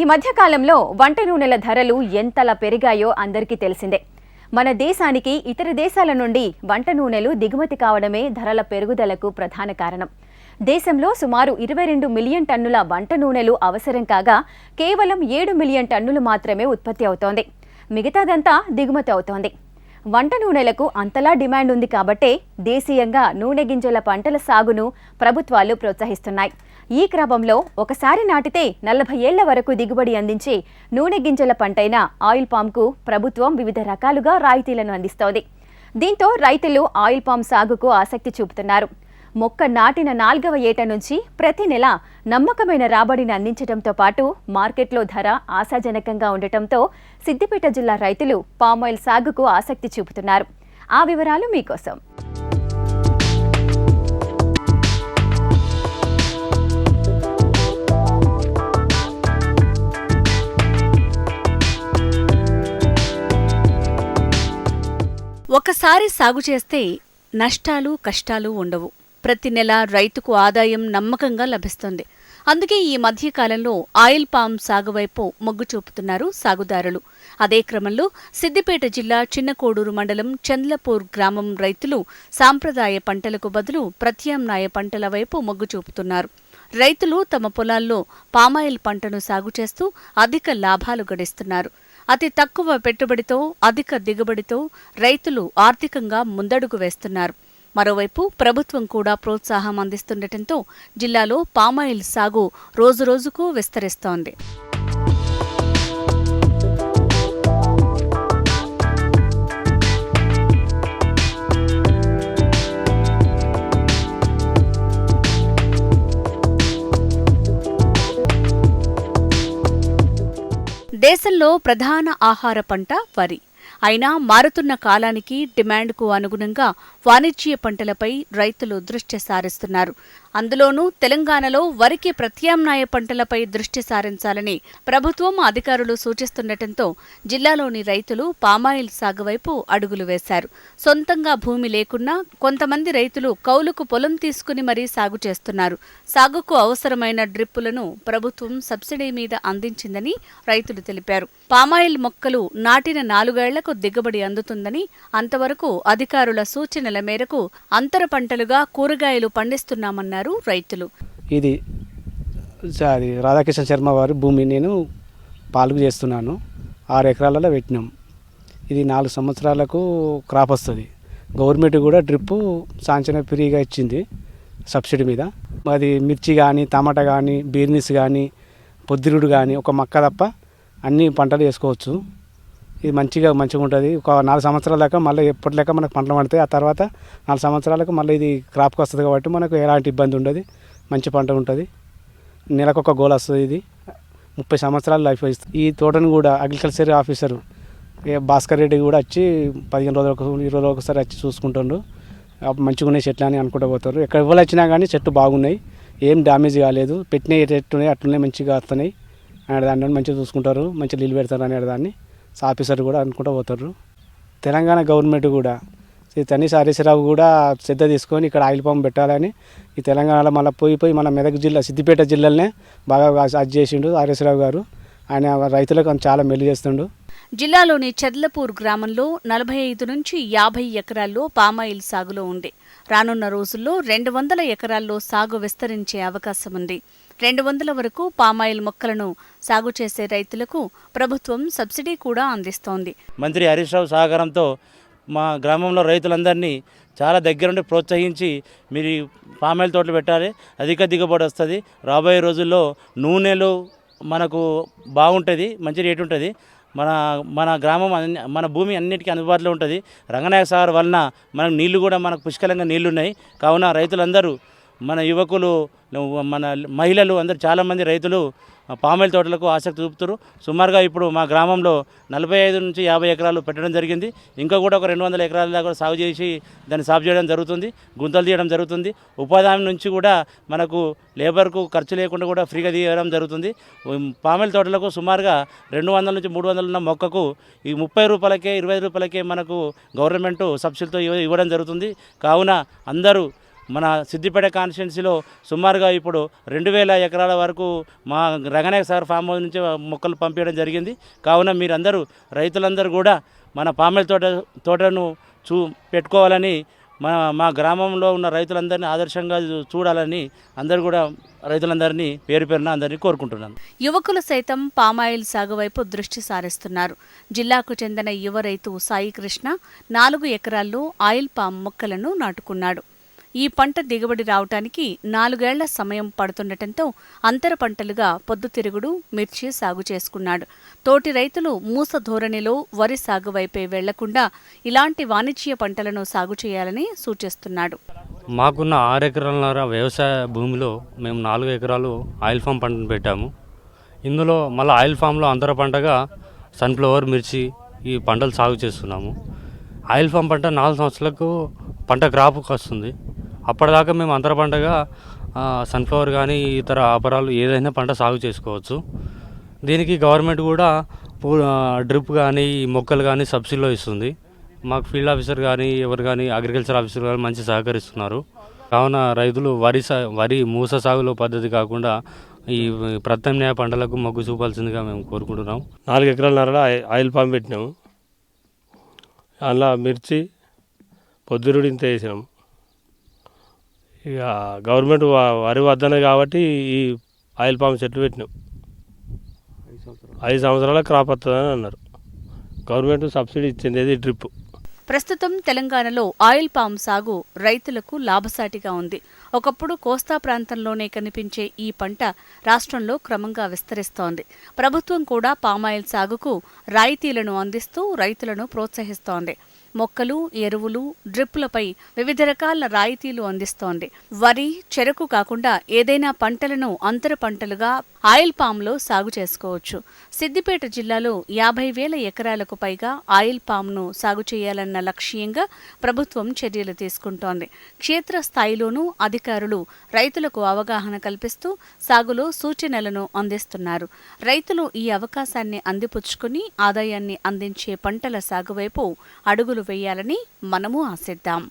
ఈ మధ్యకాలంలో వంట నూనెల ధరలు ఎంతలా పెరిగాయో అందరికీ తెలిసిందే. మన దేశానికి ఇతర దేశాల నుండి వంట నూనెలు దిగుమతి కావడమే ధరల పెరుగుదలకు ప్రధాన కారణం. దేశంలో సుమారు ఇరవై రెండు మిలియన్ టన్నుల వంట నూనెలు అవసరం కాగా కేవలం ఏడు మిలియన్ టన్నులు మాత్రమే ఉత్పత్తి అవుతోంది. మిగతాదంతా దిగుమతి అవుతోంది. వంట నూనెలకు అంతలా డిమాండ్ ఉంది కాబట్టే దేశీయంగా నూనె గింజల పంటల సాగును ప్రభుత్వాలు ప్రోత్సహిస్తున్నాయి. ఈ క్రమంలో ఒకసారి నాటితే నలభై ఏళ్ళ వరకు దిగుబడి అందించే నూనె గింజల పంటైన ఆయిల్ పామ్కు ప్రభుత్వం వివిధ రకాలుగా రాయితీలను అందిస్తోంది. దీంతో రైతులు ఆయిల్ పామ్ సాగుకు ఆసక్తి చూపుతున్నారు. మొక్క నాటిన నాల్గవ ఏట నుంచి ప్రతి నెల నమ్మకమైన రాబడిని అందించడంతో పాటు మార్కెట్లో ధర ఆశాజనకంగా ఉండటంతో సిద్దిపేట జిల్లా రైతులు పామాయిల్ సాగుకు ఆసక్తి చూపుతున్నారు. ఆ వివరాలు మీకోసం. ఒకసారి సాగు చేస్తే నష్టాలు కష్టాలు ఉండవు. ప్రతి నెల రైతుకు ఆదాయం నమ్మకంగా లభిస్తుంది. అందుకే ఈ మధ్యకాలంలో ఆయిల్ పామ్ సాగు వైపు మొగ్గు చూపుతున్నారు సాగుదారులు. అదే క్రమంలో సిద్దిపేట జిల్లా చిన్నకోడూరు మండలం చంద్లపూర్ గ్రామం రైతులు సాంప్రదాయ పంటలకు బదులు ప్రత్యామ్నాయ పంటల వైపు మొగ్గు చూపుతున్నారు. రైతులు తమ పొలాల్లో పామాయిల్ పంటను సాగు చేస్తూ అధిక లాభాలు గడిస్తున్నారు. అతి తక్కువ పెట్టుబడితో అధిక దిగుబడితో రైతులు ఆర్థికంగా ముందడుగు వేస్తున్నారు. మరోవైపు ప్రభుత్వం కూడా ప్రోత్సాహం అందిస్తుండటంతో జిల్లాలో పామాయిల్ సాగు రోజురోజుకు విస్తరిస్తోంది. దేశంలో ప్రధాన ఆహార పంట వరి. అయినా మారుతున్న కాలానికి డిమాండ్కు అనుగుణంగా వాణిజ్య పంటలపై రైతులు దృష్టి సారిస్తున్నారు. అందులోనూ తెలంగాణలో వరికి ప్రత్యామ్నాయ పంటలపై దృష్టి సారించాలని ప్రభుత్వం అధికారులు సూచిస్తుండటంతో జిల్లాలోని రైతులు పామాయిల్ సాగు వైపు అడుగులు వేశారు. సొంతంగా భూమి లేకున్నా కొంతమంది రైతులు కౌలుకు పొలం తీసుకుని మరీ సాగు చేస్తున్నారు. సాగుకు అవసరమైన డ్రిప్పులను ప్రభుత్వం సబ్సిడీ మీద అందించిందని రైతులు తెలిపారు. పామాయిల్ మొక్కలు నాటిన నాలుగేళ్ళకు దిగుబడి అందుతుందని అంతవరకు అధికారుల సూచనల మేరకు అంతర పంటలుగా కూరగాయలు పండిస్తున్నామన్నారు. రైతులు? ఇది స- అది రాధాకృష్ణ శర్మ వారి భూమి నేను పాలుగు చేస్తున్నాను. ఆరు ఎకరాలలో పెట్టినాం. ఇది నాలుగు సంవత్సరాలకు క్రాప్ వస్తుంది. గవర్నమెంట్ కూడా డ్రిప్పు సాంచన ఫ్రీగా ఇచ్చింది సబ్సిడీ మీద. అది మిర్చి కానీ టమాటా కానీ బీర్నిస్ కానీ పొద్దురుడు కానీ ఒక మక్క తప్ప అన్ని పంటలు వేసుకోవచ్చు. ఇది మంచిగా మంచిగా ఉంటుంది. ఒక నాలుగు సంవత్సరాల దాకా మళ్ళీ ఎప్పటి లెక్క మనకు పంటలు పడతాయి ఆ తర్వాత నాలుగు సంవత్సరాలకు మళ్ళీ ఇది క్రాప్కి వస్తుంది కాబట్టి మనకు ఎలాంటి ఇబ్బంది ఉండదు. మంచి పంట ఉంటుంది. నెలకు ఒక గోల్ వస్తుంది ఇది. ముప్పై సంవత్సరాలు లైఫ్ ఇస్తుంది ఈ తోటను కూడా అగ్రికల్చర్ ఆఫీసర్ భాస్కర్ రెడ్డి కూడా వచ్చి పదిహేను రోజులకు ఇరవై రోజులకు ఒకసారి వచ్చి చూసుకుంటుండు. మంచిగా ఉన్నాయి చెట్లు అని అనుకుంటూ పోతారు. ఎక్కడ ఎవరు వచ్చినా కానీ చెట్లు బాగున్నాయి. ఏం డ్యామేజ్ కాలేదు. పెట్టినవి ఎట్లున్నాయి అట్లున్నాయి మంచిగా వస్తున్నాయి. అనే దాన్ని మంచిగా చూసుకుంటారు. మంచిగా నీళ్ళు పెడతారు అనే దాన్ని. ఆఫీసర్ కూడా అనుకుంటూ పోతారు. తెలంగాణ గవర్నమెంట్ కూడా ఈ తనీస్ హరీశ్రావు కూడా శ్రద్ధ తీసుకొని ఇక్కడ ఆయిల్ పంప్ పెట్టాలని ఈ తెలంగాణలో మళ్ళీ పోయి పోయి మన మెదక్ జిల్లా సిద్దిపేట జిల్లాలనే బాగా అది చేసిండు హరీశ్రావు గారు. ఆయన రైతులకు చాలా మెల్లు చేస్తుండు. జిల్లాలోని చెర్లపూర్ గ్రామంలో నలభై ఐదు నుంచి యాభై ఎకరాల్లో పామాయిల్ సాగులో ఉంది. రానున్న రోజుల్లో రెండు వందల ఎకరాల్లో సాగు విస్తరించే అవకాశం ఉంది. రెండు వందల వరకు పామాయిల్ మొక్కలను సాగు చేసే రైతులకు ప్రభుత్వం సబ్సిడీ కూడా అందిస్తోంది. మంత్రి హరీష్ రావు సహకారంతో మా గ్రామంలో రైతులందరినీ చాలా దగ్గరుండి ప్రోత్సహించి మీరు పామాయిల్ తోటలు పెట్టాలి అధిక దిగుబడి వస్తుంది. రాబోయే రోజుల్లో నూనెలు మనకు బాగుంటుంది మంచి రేటు ఉంటుంది. మన మన గ్రామం అన్ని- మన భూమి అన్నిటికీ అందుబాటులో ఉంటుంది. రంగనాయక సాగర్ వలన మనకు నీళ్ళు కూడా మనకు పుష్కలంగా నీళ్ళున్నాయి. కావున రైతులందరూ మన యువకులు మన మహిళలు అందరూ చాలామంది రైతులు పామాయిల్ తోటలకు ఆసక్తి చూపుతారు. సుమారుగా ఇప్పుడు మా గ్రామంలో నలభై ఐదు నుంచి యాభై ఎకరాలు పెట్టడం జరిగింది. ఇంకా కూడా ఒక రెండు వందల ఎకరాల దాకా సాగు చేసి దాన్ని సాగు చేయడం జరుగుతుంది గుంతలు తీయడం జరుగుతుంది. ఉపాధి నుంచి కూడా మనకు లేబర్కు ఖర్చు లేకుండా కూడా ఫ్రీగా తీయడం జరుగుతుంది. ఉమ్, పామాయిల్ తోటలకు సుమారుగా రెండు వందల నుంచి మూడు వందలు ఉన్న మొక్కకు ఈ ముప్పై రూపాయలకే ఇరవై రూపాయలకే మనకు గవర్నమెంట్ సబ్సిడీతో ఇవ్వడం జరుగుతుంది. కావున అందరూ మన సిద్దిపేట కాన్స్టిట్యున్సీలో సుమారుగా ఇప్పుడు రెండు వేల ఎకరాల వరకు మా రంగనాయక సార్ ఫామ్ హౌస్ నుంచి మొక్కలు పంపించడం జరిగింది. కావున మీరందరూ రైతులందరూ కూడా మన పామెల తోట తోటను చూ పెట్టుకోవాలని మా మా గ్రామంలో ఉన్న రైతులందరినీ ఆదర్శంగా చూడాలని అందరూ కూడా రైతులందరినీ పేరు పేరున అందరినీ కోరుకుంటున్నాను. యువకులు సైతం పామాయిల్ సాగు వైపు దృష్టి సారిస్తున్నారు. జిల్లాకు చెందిన యువ రైతు సాయి కృష్ణ నాలుగు ఎకరాల్లో ఆయిల్ పామ్ మొక్కలను నాటుకున్నాడు. ఈ పంట దిగుబడి రావటానికి నాలుగేళ్ళ సమయం పడుతుండటంతో అంతర పంటలుగా పొద్దుతిరుగుడు మిర్చి సాగు చేసుకున్నాడు. తోటి రైతులు మూస ధోరణిలో వరి సాగు వైపే వెళ్ళకుండా ఇలాంటి వాణిజ్య పంటలను సాగు చేయాలని సూచిస్తున్నాడు. మాకున్న ఆరు ఎకరాల వ్యవసాయ భూమిలో మేము నాలుగు ఎకరాలు ఆయిల్ ఫామ్ పంటను పెట్టాము. ఇందులో మళ్ళీ ఆయిల్ ఫామ్లో అంతర పంటగా సన్ఫ్లవర్ మిర్చి ఈ పంటలు సాగు చేస్తున్నాము. ఆయిల్ ఫామ్ పంట నాలుగు సంవత్సరాలకు పంట క్రాప్కి వస్తుంది. అప్పటిదాకా మేము అంతర పంటగా సన్ఫ్లవర్ కానీ ఇతర ఆపరాలు ఏదైనా పంట సాగు చేసుకోవచ్చు. దీనికి గవర్నమెంట్ కూడా పూ- డ్రిప్ కానీ ఈ మొక్కలు కానీ సబ్సిడీలో ఇస్తుంది. మాకు ఫీల్డ్ ఆఫీసర్ కానీ ఎవరు కానీ అగ్రికల్చర్ ఆఫీసర్ కానీ మంచి సహకరిస్తున్నారు. కావున రైతులు వరి సా వరి మూస సాగులో పద్ధతి కాకుండా ఈ ప్రత్యామ్నాయ పంటలకు మొగ్గు చూపాల్సిందిగా మేము కోరుకుంటున్నాం. నాలుగు ఎకరాల నరల ఆయిల్ పామ్ పెట్టినాము. అలా మిర్చి పొద్దురుడి ఇంత వేసినాం. ఇక గవర్నమెంట్ వరి వద్దనే కాబట్టి ఈ ఆయిల్ పామ్ చెట్లు పెట్టినాం. ఐదు సంవత్సరాల. క్రాప్ వస్తుందని అన్నారు. గవర్నమెంట్ సబ్సిడీ ఇచ్చింది ఇది డ్రిప్? ప్రస్తుతం తెలంగాణలో ఆయిల్ పామ్ సాగు రైతులకు లాభసాటిగా ఉంది. ఒకప్పుడు కోస్తా ప్రాంతంలోనే కనిపించే ఈ పంట రాష్ట్రంలో క్రమంగా విస్తరిస్తోంది. ప్రభుత్వం కూడా పామాయిల్ సాగుకు రాయితీలను అందిస్తూ రైతులను ప్రోత్సహిస్తోంది. మొక్కలు ఎరువులు డ్రిప్పులపై వివిధ రకాల రాయితీలు అందిస్తోంది. వరి చెరకు కాకుండా ఏదైనా పంటలను అంతర పంటలుగా ఆయిల్ పామ్లో సాగు చేసుకోవచ్చు. సిద్దిపేట జిల్లాలో యాభై వేల ఎకరాలకు పైగా ఆయిల్ పామ్ను సాగు చేయాలన్న లక్ష్యంగా ప్రభుత్వం చర్యలు తీసుకుంటోంది. క్షేత్రస్థాయిలోనూ అధికారులు రైతులకు అవగాహన కల్పిస్తూ సాగులో సూచనలను అందిస్తున్నారు. రైతులు ఈ అవకాశాన్ని అందిపుచ్చుకుని ఆదాయాన్ని అందించే పంటల సాగువైపు అడుగులు వేయాలని మనము ఆశిద్దాం.